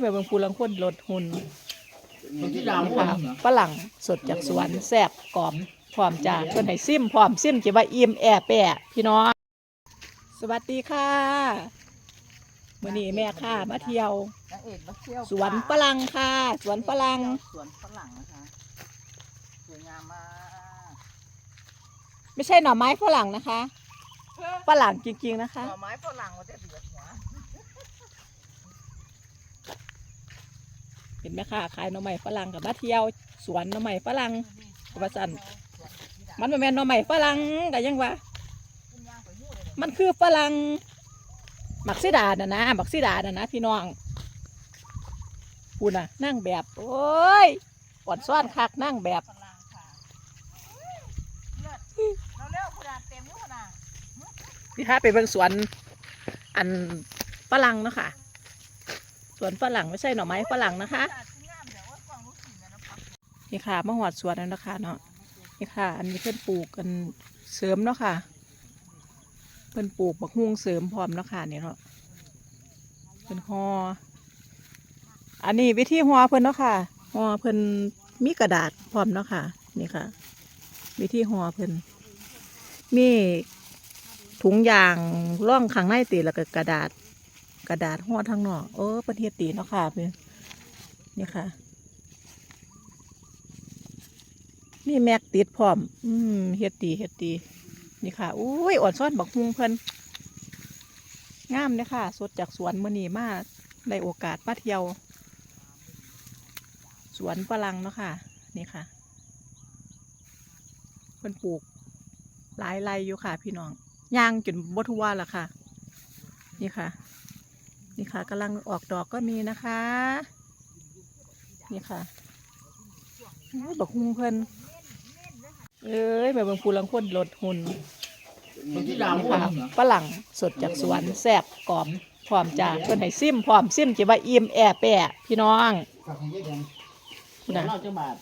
ไปเบิ่งผู้ลังคนลดหุ่นมันที่ดาวนี่อ้วนค่ะเหรอฝรั่งสดจากสวนแซ่บกรอบพร้อมจ้าเพิ่นให้ซิมพร้อมซิมจะว่าอิ่มแอแปะพี่น้อง สวัสดีค่ะมื้อนี้แม่ค่ะมาเที่ยว นางเอกมาเที่ยวสวนฝรั่งค่ะ สวนฝรั่งสวนฝรั่งนะคะสวยงามมากไม่ใช่หน่อไม้ฝรั่งนะคะฝรั่งจริงๆนะคะ หน่อไม้ฝรั่งมันจะเดือดหัว เห็นไหมค่ะขายหน่อไม้ฝรั่งกับมาเที่ยวสวนหน่อไม้ฝรั่งว่าซั่นมันบ่แม่นหน่อไม้ฝรั่งก็ยังว่ามันคือฝรั่งหมักซิดาน่ะนะหมักซิดาน่ะนะพี่น้องพูน่ะนั่งแบบโอ้ยอ่อนซ้อนคักนั่งแบบฝรั่งค่ะเลือดเราเร็วขนาดเต็มอยู่ขนาดนี่คะไปเบิ่งสวนอันฝรั่งเนาะค่ะ สวนฝรั่งไม่ใช่หน่อไม้ฝรั่งนะคะงามเดี๋ยวว่ากล่องลูกศิษย์นะนะครับนี่ค่ะมะหอดสวนแล้วนะคะเนาะนี่ค่ะ อันนี้เพิ่นปลูกกันเสริมเนาะค่ะ เพิ่นปลูกบักฮุ่งเสริมพร้อมเนาะค่ะเนี่ยเนาะเพิ่นฮออันนี้วิธีฮอเพิ่นเนาะค่ะฮอเพิ่นมีกระดาษพร้อมเนาะค่ะ นี่ค่ะ วิธีฮอเพิ่นมีถุงยางร่องข้างในตีแล้วก็กระดาษ กระดาษห่อทางนอกเออประเทศตีเนาะค่ะเพิ่นนี่ค่ะ นี่แม็กติดพร้อม อืมเฮ็ดดีเฮ็ดดีนี่ค่ะอุ้ยอ่อนซ้อนบักฮุงเพิ่นงามเลยค่ะ สดจากสวนมื้อนี้มาได้โอกาสมาเที่ยว สวนฝรั่งเนาะค่ะ นี่ค่ะเพิ่นปลูกหลายไรอยู่ค่ะ พี่น้องย่างจนบ่ทั่วละค่ะ นี่ค่ะ นี่ค่ะกำลังออกดอกก็มีนะคะ นี่ค่ะโอ้ยบักฮุงเพิ่นเอ้ยไปเบิ่งผู้ลังคนลดหุ่นมันที่ดาวนี่อ้วนค่ะเหรอฝรั่งสดจากสวนแซ่บกรอบพร้อมจ้าเพิ่นให้ซิมพร้อมซิมจะว่าอิ่มแอแปะพี่น้องฝากให้ยายแดงคุณน่ะเราจะบาท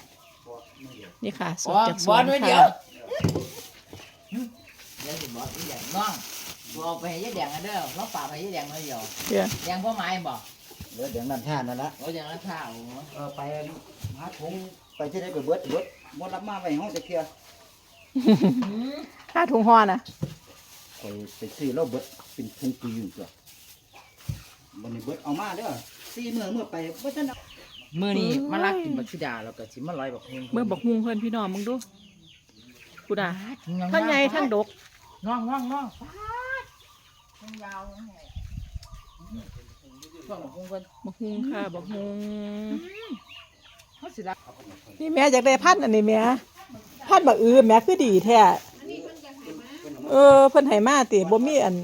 นี่ค่ะสบดอสจากสบวอสนไว้เดี๋ยค่ะ วเดี๋ยวสิบอสอีแดงน้องกูเอาไปให้ยายแดงกันเด้อเราฝากให้ยายแดงมาเดียวเดี๋ยวแดงพ่อไม้บอกเดี๋ยวเดี๋ยวนั่นท่านั่นละเราอย่างนั้นข้าวเออไปหาถุงไปที่ได้ไปเบิดเบิดหมดรับมาไปห้องจะเคลียร์ค่าถุงห่อนะไปไปซื้อแล้วเบิดเป็นถุงปุ๋ยอยู่ตัววันนี้เบิดเอามาเด้อสี่เมื่อเมื่อไปเบิดนั่นน่ะมื่อนี้มาลักกินบักชิดาแล้วก็สิมาลอยบักฮุงเมื่อบักฮุงเพิ่นพี่น้องมึงดูกูด่าทั้ทั้งใหญ่ทั้งดก น้องน้องน้องฟา ดทั้งยาวทั้งใหญ่ช่วงบักฮุงเพิ่นบักฮุงค่ะบักฮุงเขาสิรักนี่แม่อยากได้พันธุ์อันนี้แม่พันธุ์บักอือแม่คือดีแท้เออเพิ่นให้มาติบ่มีอัน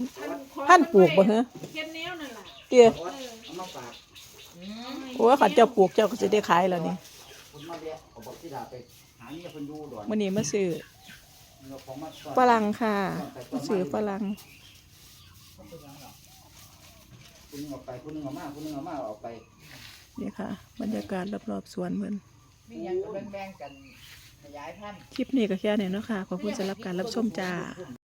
พันธุ์ปลูกบ่เหรอเฮ็ดแนวนั่นล่ะเตี้ยเอาโอ้ยเขาเจ้าปลูกเจ้าก็สิได้ขายแล้วนี่คุณมาเบี้ยเอาบอกที่ดาไปหาเนี่ยเพิ่นอยู่ดอนมื้อนี้มาซื้อเอาของมาฝากฝรั่ง ค่ะมาซื้อฝรั่งคุณนึงเอาไปคุณนึงเอามาคุณนึงเอามาเอาไปนี่ค่ะ บรรยากาศรอบๆสวนเพิ่นมีหยังก็แบ่งๆกันขยายพันธุ์ คลิปนี้ก็แค่นี้เนาะค่ะ ขอบคุณสำหรับการรับชมจ้า